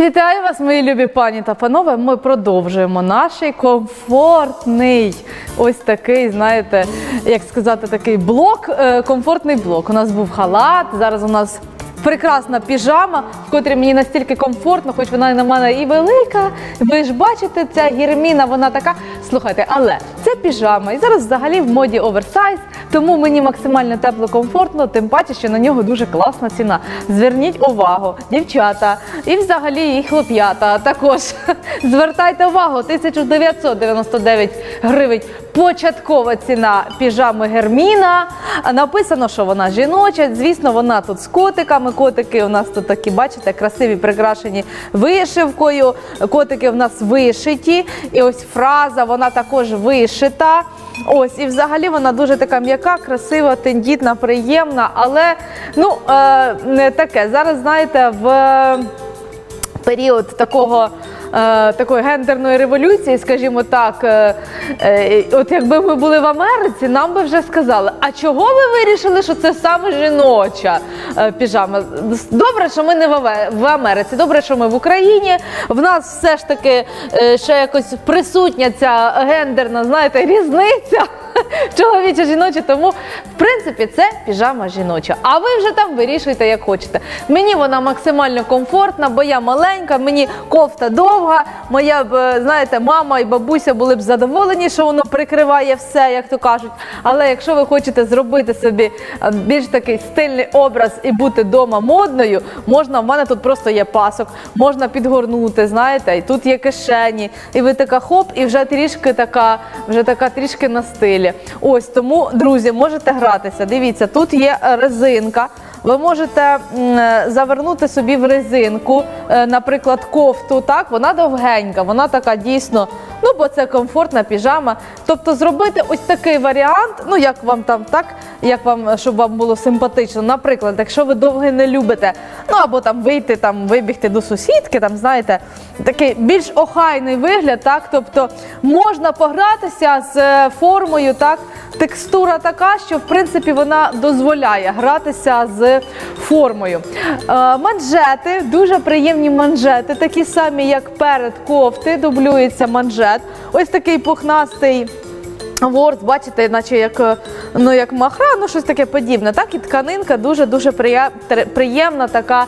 Вітаю вас, мої любі пані та панове. Ми продовжуємо наш комфортний, ось такий, знаєте, як сказати, такий блок, е, комфортний блок. У нас був халат, зараз у нас прекрасна піжама, в котрій мені настільки комфортно, хоч вона на мене і велика. Ви ж бачите, ця гірміна, вона така. Слухайте, але це піжама, і зараз взагалі в моді оверсайз, тому мені максимально тепло, комфортно, тим паче, що на нього дуже класна ціна. Зверніть увагу, дівчата, і взагалі і хлоп'ята також. Звертайте увагу, 1999 гривень початкова ціна піжами Герміна. Написано, що вона жіноча. Звісно, вона тут з котиками. Котики у нас тут такі, бачите, красиві, прикрашені вишивкою. Котики в нас вишиті. І ось фраза, вона також вишита. Ось, і взагалі вона дуже така м'яка, красива, тендітна, приємна, але ну е, не таке. Зараз знаєте, в період такого. е, Такої гендерної революції, скажімо так, е, от якби ми були в Америці, нам би вже сказали, а чого ви вирішили, що це саме жіноча е, піжама? Добре, що ми не в Америці, добре, що ми в Україні. В нас все ж таки е, ще якось присутня ця гендерна, знаєте, різниця чоловіча жіноча. Тому, в принципі, це піжама жіноча. А ви вже там вирішуйте, як хочете. Мені вона максимально комфортна, бо я маленька, мені кофта довга. Моя б, е, знаєте, мама і бабуся були б задоволені, що воно прикриває все, як то кажуть. Але якщо ви хочете зробити собі е, більш такий стильний образ і бути вдома модною, можна. В мене тут просто є пасок, можна підгорнути, знаєте, і тут є кишені, і ви така хоп, і вже трішки така, вже така трішки на стилі. Ось тому, друзі, можете гратися. Дивіться, тут є резинка. Ви можете завернути собі в резинку, е, наприклад, кофту. Так, вона довгенька, вона така дійсно. Ну, бо це комфортна піжама. Тобто зробити ось такий варіант, ну як вам там, так, як вам, щоб вам було симпатично. Наприклад, якщо ви довге не любите, ну або там вийти, там вибігти до сусідки, там знаєте, такий більш охайний вигляд, так, тобто можна погратися з е, формою, так, текстура така, що в принципі вона дозволяє гратися з формою. Е, манжети, дуже приємні манжети, такі самі, як перед кофти, дублюється манжет. Ось такий пухнастий. Ворс, бачите, наче як, е, ну, як махра, ну щось таке подібне. Так, і тканинка дуже-дуже приємна, така,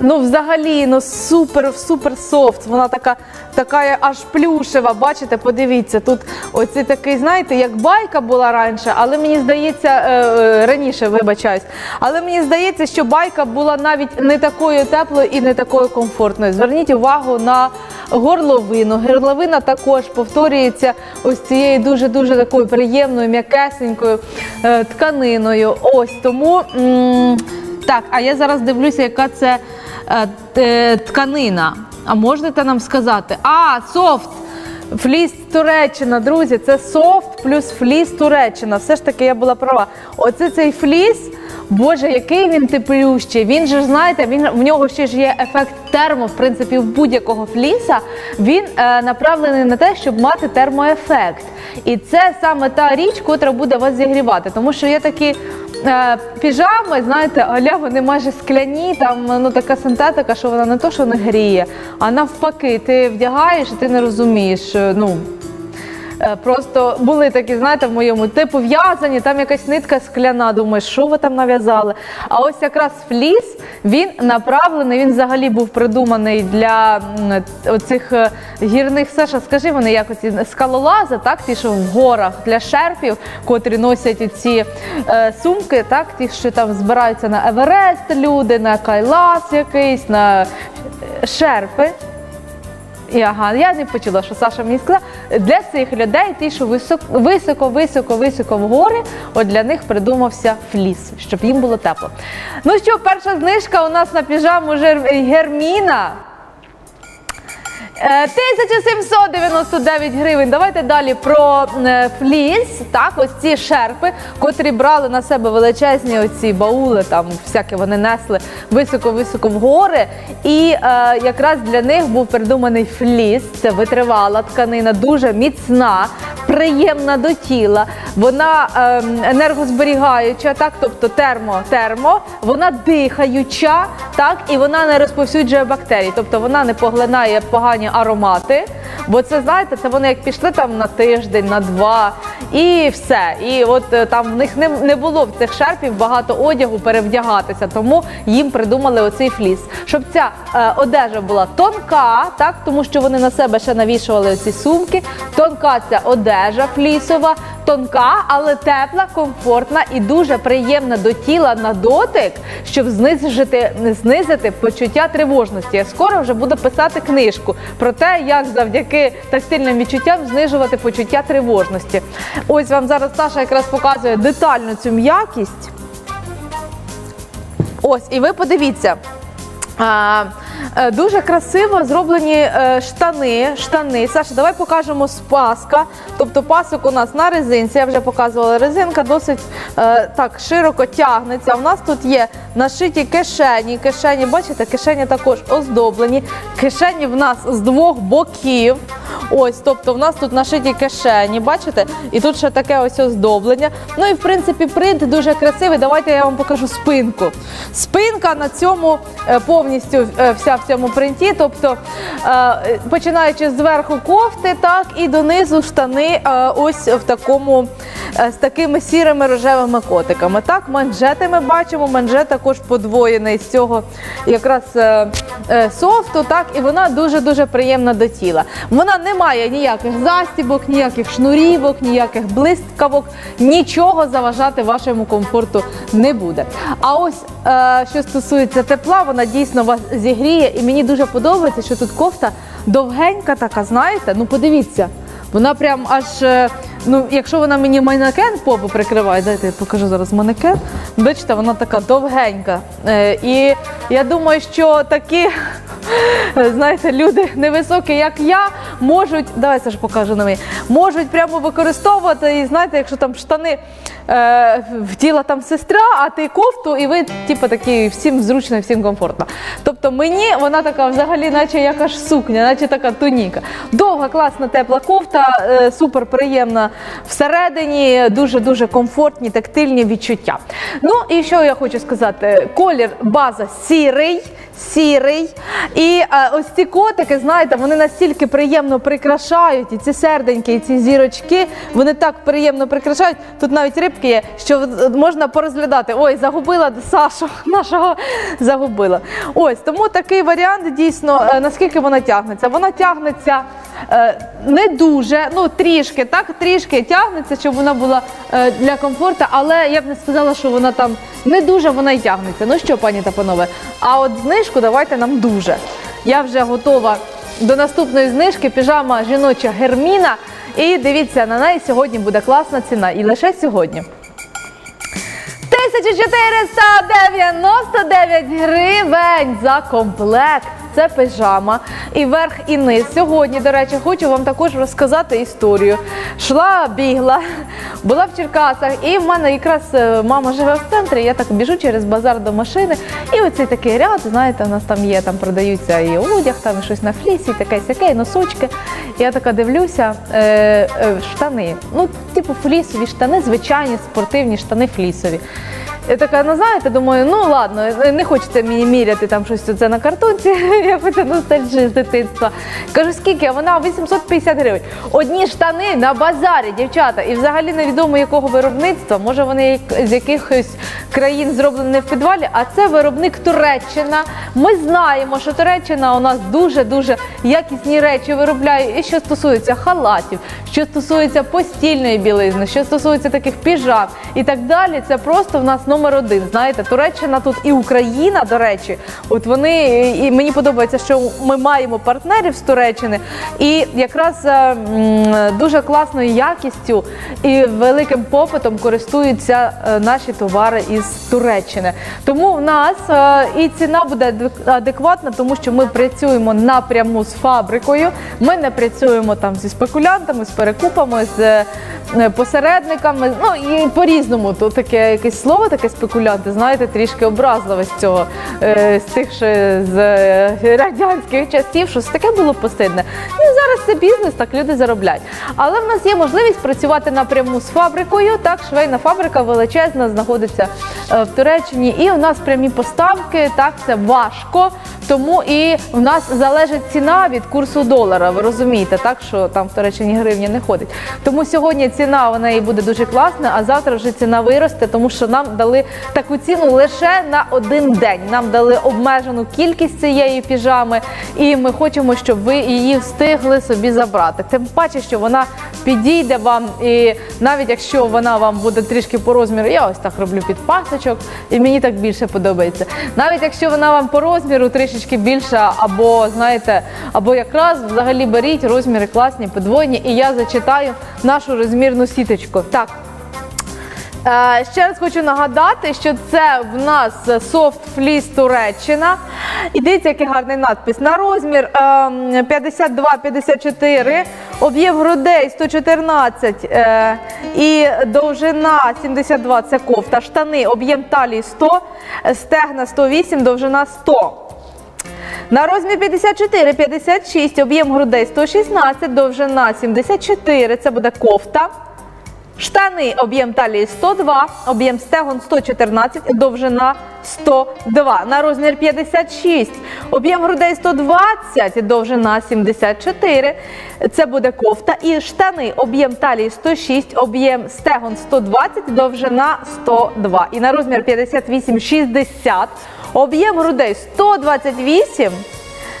ну взагалі, ну супер, супер софт. Вона така, така аж плюшева. Бачите, подивіться, тут оці такий, знаєте, як байка була раніше, але мені здається, е, е, раніше, вибачаюсь, але мені здається, що байка була навіть не такою теплою і не такою комфортною. Зверніть увагу на горловину. Горловина також повторюється ось цією дуже-дуже такою приємною, м'якесенькою е, тканиною. Ось тому. так, а я зараз дивлюся, яка це е, е, тканина. А можете нам сказати? А, софт! Фліс Туреччина, друзі, це софт плюс фліс Туреччина. Все ж таки я була права. Оце цей фліс. Боже, який він теплющий. Він же знаєте, він в нього ще ж є ефект термо, в принципі, в будь-якого фліса. Він е, направлений на те, щоб мати термоефект. І це саме та річ, котра буде вас зігрівати. Тому що є такі е, піжами, знаєте, аля вони майже скляні, там ну така синтетика, що вона не то, що не гріє, а навпаки, ти вдягаєш і ти не розумієш. е, Ну Просто були такі, знаєте, в моєму типу в'язані, там якась нитка скляна. Думаєш, що ви там нав'язали? А ось якраз фліс він направлений. Він взагалі був придуманий для оцих е, гірних Саша. Скажи вони, як оці скалолази, так ті, що в горах для шерпів, котрі носять ці е, сумки, так ті, що там збираються на Еверест, люди, на Кайлас якийсь, на е, шерпи. І ага, я не почула, що Саша мені сказала. Для цих людей, ті, що високо, високо, високо, високо в гори, от для них придумався фліс, щоб їм було тепло. Ну що, перша знижка у нас на піжаму Герміна. Е, 1799 гривень. Давайте далі про е, фліс. Так, ось ці шерпи, котрі брали на себе величезні оці баули, там всяке вони несли високо-високо в гори. І е, якраз для них був придуманий фліс. Це витривала тканина, дуже міцна. Приємна до тіла, вона ем, енергозберігаюча, так, тобто термо, термо, вона дихаюча, так, і вона не розповсюджує бактерії, тобто вона не поглинає погані аромати. Бо це знаєте, це вони як пішли там на тиждень, на два, і все. І от е, там в них не, не було в цих шерпів багато одягу перевдягатися, тому їм придумали оцей фліс. Щоб ця е, одежа була тонка, так тому що вони на себе ще навішували ці сумки. Тонка ця одежа флісова, тонка, але тепла, комфортна і дуже приємна до тіла на дотик, щоб знизити, знизити почуття тривожності. Я скоро вже буду писати книжку про те, як завдяки тактильним відчуттям знижувати почуття тривожності. Ось вам зараз Саша якраз показує детально цю м'якість. Ось, і ви подивіться. Е, дуже красиво зроблені е, штани. штани. Саша, давай покажемо з паска. Тобто пасок у нас на резинці. Я вже показувала резинка, досить е, так широко тягнеться. У нас тут є нашиті кишені. Кишені, бачите, кишені також оздоблені. Кишені в нас з двох боків. Ось, тобто в нас тут нашиті кишені, бачите? І тут ще таке ось оздоблення. Ну і в принципі принт дуже красивий. Давайте я вам покажу спинку. Спинка на цьому повністю е, вся в цьому принті. Тобто, е, починаючи зверху кофти, так і донизу штани е, ось в такому з такими сірими рожевими котиками. Так, манжети ми бачимо. Манжет також подвоєний з цього якраз е, е, софту, так, і вона дуже дуже приємна до тіла. Вона не має ніяких застібок, ніяких шнурівок, ніяких блискавок, нічого заважати вашому комфорту не буде. А ось е, що стосується тепла, вона дійсно вас зігріє, і мені дуже подобається, що тут кофта довгенька, така, знаєте, ну подивіться. Вона прям аж, е, ну якщо вона мені манекен попу прикриває, дайте я покажу зараз манекен. Бачите, вона така довгенька. Е, і я думаю, що такі, знаєте, люди невисокі, як я, можуть, давай ж покажу на мені, можуть прямо використовувати, і знаєте, якщо там штани е, вділа там сестра, а ти кофту, і ви, типу, такі всім зручно, всім комфортно. Тобто мені вона така взагалі, наче яка ж сукня, наче така туніка. Довга, класна, тепла кофта, е, супер приємна всередині, дуже-дуже комфортні, тактильні відчуття. Ну і що я хочу сказати? Колір база сірий. Сірий. Е, ось ці котики, знаєте, вони настільки приємно прикрашають, і ці серденьки, і ці зірочки, вони так приємно прикрашають. Тут навіть рибки є, що е, можна порозглядати. Ой, загубила Сашу, нашого загубила. Ось тому такий варіант дійсно, е, наскільки вона тягнеться. Вона тягнеться не дуже, ну трішки, так, трішки тягнеться, щоб вона була для комфорту, але я б не сказала, що вона там не дуже вона й тягнеться. Ну що, пані та панове, а от знижку давайте нам дуже. Я вже готова до наступної знижки. Піжама жіноча герміна. І дивіться, на неї сьогодні буде класна ціна. І лише сьогодні. 1499 гривень за комплект. Це пижама і верх, і низ. Сьогодні, до речі, хочу вам також розказати історію. Шла, бігла, була в Черкасах, і в мене якраз е, мама живе в центрі. Я так біжу через базар до машини. І оцей такий ряд, знаєте, у нас там є, там продаються і одяг, там і щось на флісі, таке сяке, і носочки. Я така дивлюся, е, е, штани. Ну, типу, флісові штани, звичайні спортивні штани флісові. Я така, ну знаєте, думаю, ну ладно, не хочеться мені міряти там щось це на картонці, я хочу ностальжі з дитинства. Кажу, скільки? А Вона 850 гривень. Одні штани на базарі, дівчата, і взагалі невідомо якого виробництва. Може вони з якихось країн зроблені в підвалі, а це виробник Туреччина. Ми знаємо, що Туреччина у нас дуже-дуже якісні речі виробляє. І що стосується халатів, що стосується постільної білизни, що стосується таких піжам і так далі, це просто в нас номер один. Знаєте, Туреччина тут і Україна, до речі, от вони і мені подобається, що ми маємо партнерів з Туреччини, і якраз е, дуже класною якістю і великим попитом користуються е, наші товари із Туреччини. Тому в нас е, і ціна буде адекватна, тому що ми працюємо напряму з фабрикою. Ми не працюємо там зі спекулянтами, з перекупами, з посередниками. Ну і по-різному тут таке якесь слово, таке спекулянти, знаєте, трішки образливе з цього е, з тих ще з е, радянських часів, щось таке було посидне. Ну зараз це бізнес, так люди заробляють. Але в нас є можливість працювати напряму з фабрикою. Так, швейна фабрика величезна, знаходиться е, в Туреччині, і у нас прямі поставки. Так, це важко. Тому і в нас залежить ціна від курсу долара. Ви розумієте, так що там в Туреччині гривня не ходить. Тому сьогодні ціна вона і буде дуже класна, а завтра вже ціна виросте, тому що нам дали таку ціну лише на один день. Нам дали обмежену кількість цієї піжами, і ми хочемо, щоб ви її встигли собі забрати. Тим паче, що вона підійде вам, і навіть якщо вона вам буде трішки по розміру, я ось так роблю під пасочок, і мені так більше подобається. Навіть якщо вона вам по розміру трішечки більша, або знаєте, або якраз взагалі беріть розміри класні, подвойні, і я зачитаю нашу розмірну сіточку. Так. Е, Ще раз хочу нагадати, що це в нас софт фліс Туреччина. І дивіться, який гарний надпис. На розмір ем, 52-54, об'єм грудей 114 е, і довжина 72 це кофта, штани, об'єм талії 100, стегна 108, довжина 100. На розмір 54-56, об'єм грудей 116, довжина 74, це буде кофта. Штани об'єм талії 102, об'єм стегон 114, довжина 102. На розмір 56, об'єм грудей 120, довжина 74. Це буде кофта. І штани об'єм талії 106, об'єм стегон 120, довжина 102. І на розмір 58-60, об'єм грудей 128.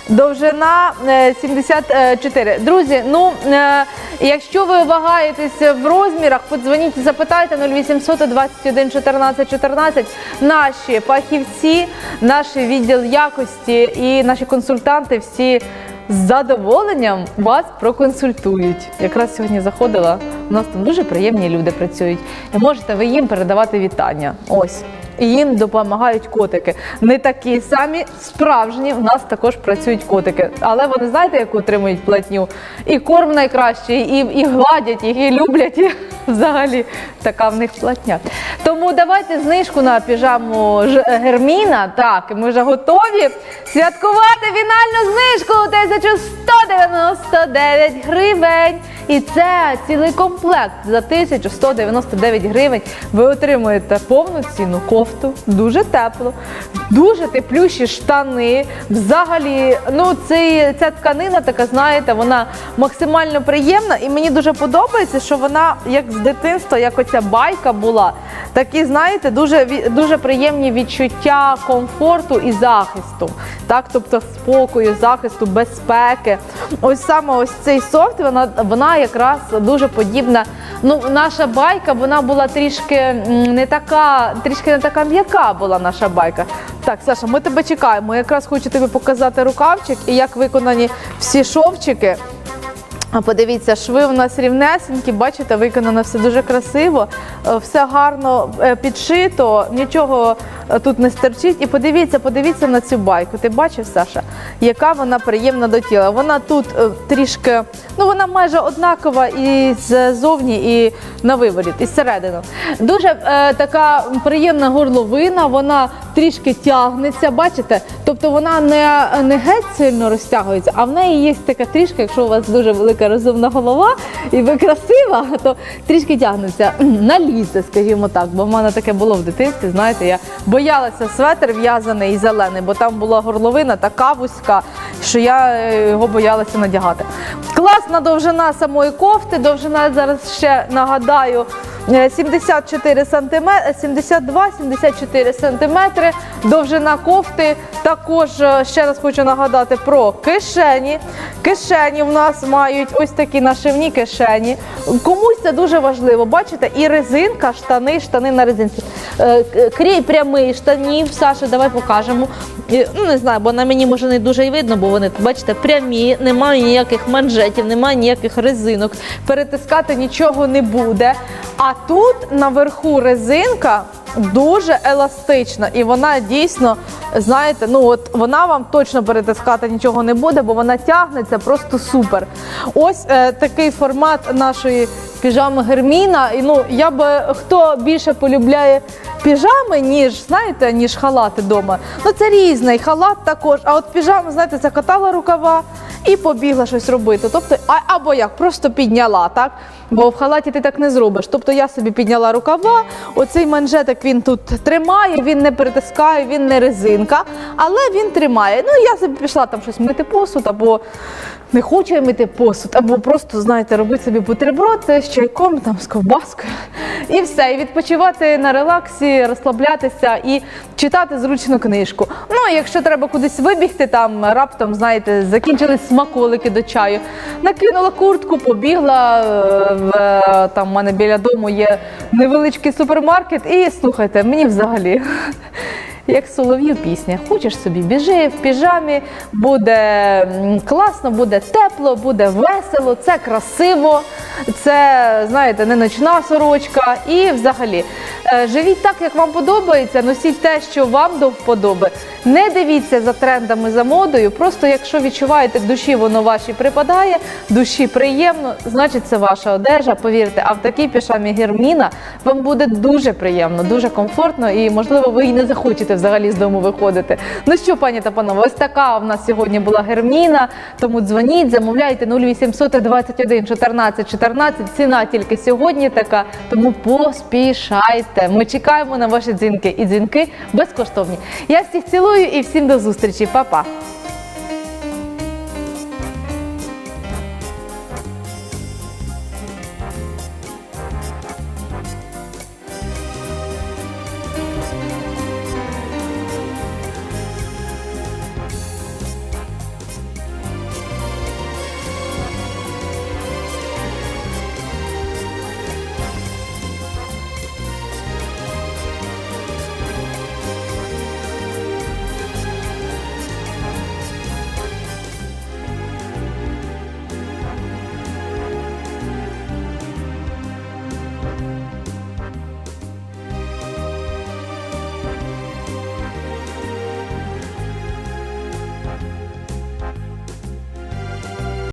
Довжина е, 74. Друзі, ну е, якщо ви вагаєтесь в розмірах, подзвоніть, запитайте 0800 21 14 14. Наші фахівці, наш відділ якості і наші консультанти всі з задоволенням вас проконсультують. Якраз сьогодні заходила. У нас там дуже приємні люди працюють. І можете ви їм передавати вітання. Ось. І їм допомагають котики. Не такі самі справжні. В нас також працюють котики. Але вони знаєте, яку отримують платню? І корм найкращий, і, і гладять їх, і люблять. І взагалі така в них платня. Тому давайте знижку на піжаму Ж- Герміна. Так, ми вже готові святкувати фінальну знижку 1199 гривень. І це цілий комплект за 1199 гривень. Ви отримуєте повноцінну кофту, дуже тепло, дуже теплющі штани. Взагалі, ну цей, ця тканина така, знаєте, вона максимально приємна, і мені дуже подобається, що вона як з дитинства, як оця байка була. Такі, знаєте, дуже дуже приємні відчуття комфорту і захисту. Так, тобто спокою, захисту, безпеки. Ось саме ось цей софт, вона, вона якраз дуже подібна. Ну, наша байка, вона була трішки не така, трішки не така м'яка була наша байка. Так, Саша, ми тебе чекаємо. Якраз хочу тобі показати рукавчик і як виконані всі шовчики. А подивіться, шви у нас рівнесенькі, бачите, виконано все дуже красиво, е, все гарно е, підшито, нічого е, тут не стерчить. І подивіться, подивіться на цю байку. Ти бачив, Саша, яка вона приємна до тіла. Вона тут трішки, ну вона майже однакова і ззовні, і на виворіт, і зсередину. Дуже е, така приємна горловина, вона трішки тягнеться, бачите? Тобто вона не, не геть сильно розтягується, а в неї є така трішки, якщо у вас дуже велика розумна голова і ви красива, то трішки тягнеться на лізе, скажімо так. Бо в мене таке було в дитинстві. Знаєте, я боялася светр в'язаний і зелений, бо там була горловина така вузька, що я е, його боялася надягати. Класна довжина самої кофти, довжина зараз ще нагадаю. Е, 74 сантиметри, 72-74 сантиметри, довжина кофти. Також е, ще раз хочу нагадати про кишені. Кишені в нас мають ось такі нашивні кишені. Комусь це дуже важливо. Бачите, і резинка, штани, штани на резинці. Е, Крій прямий штанів. Саша, давай покажемо. І, Ну не знаю, бо на мені може не дуже й видно, бо вони бачите, прямі, немає ніяких манжетів, немає ніяких резинок. Перетискати нічого не буде. А тут наверху резинка дуже еластична, і вона дійсно, знаєте, ну от вона вам точно перетискати нічого не буде, бо вона тягнеться просто супер. Ось е, такий формат нашої піжами Герміна. І ну я би хто більше полюбляє піжами, ніж знаєте, ніж халати вдома. Ну це різний халат також. А от піжами, знаєте, закатала рукава і побігла щось робити. Тобто, а, або як, просто підняла, так? Бо в халаті ти так не зробиш. Тобто я собі підняла рукава, оцей манжетик він тут тримає, він не притискає, він не резинка, але він тримає. Ну я собі пішла там щось мити посуд або не хочу я мити посуд, або просто, знаєте, робити собі бутерброд з чайком, там, з ковбаскою. І все, і відпочивати на релаксі, розслаблятися і читати зручну книжку. Ну, а якщо треба кудись вибігти, там раптом, знаєте, закінчились смаколики до чаю. Накинула куртку, побігла. Е, там в мене біля дому є невеличкий супермаркет, і слухайте, мені взагалі. Як солов'ю пісня. Хочеш собі біжи в піжамі, буде класно, буде тепло, буде весело, це красиво, це, знаєте, не ночна сорочка. І взагалі е, живіть так, як вам подобається, носіть те, що вам до вподоби. Не дивіться за трендами, за модою. Просто якщо відчуваєте душі, воно вашій припадає, душі приємно, значить це ваша одежа. Повірте, а в такій пішамі герміна вам буде дуже приємно, дуже комфортно і можливо ви і не захочете взагалі з дому виходити. Ну що, пані та панове, ось така в нас сьогодні була герміна. Тому дзвоніть, замовляйте 0800 21 14 14. Ціна тільки сьогодні така, тому поспішайте. Ми чекаємо на ваші дзвінки і дзвінки безкоштовні. Я всіх цілую мною і всім до зустрічі, Па-па!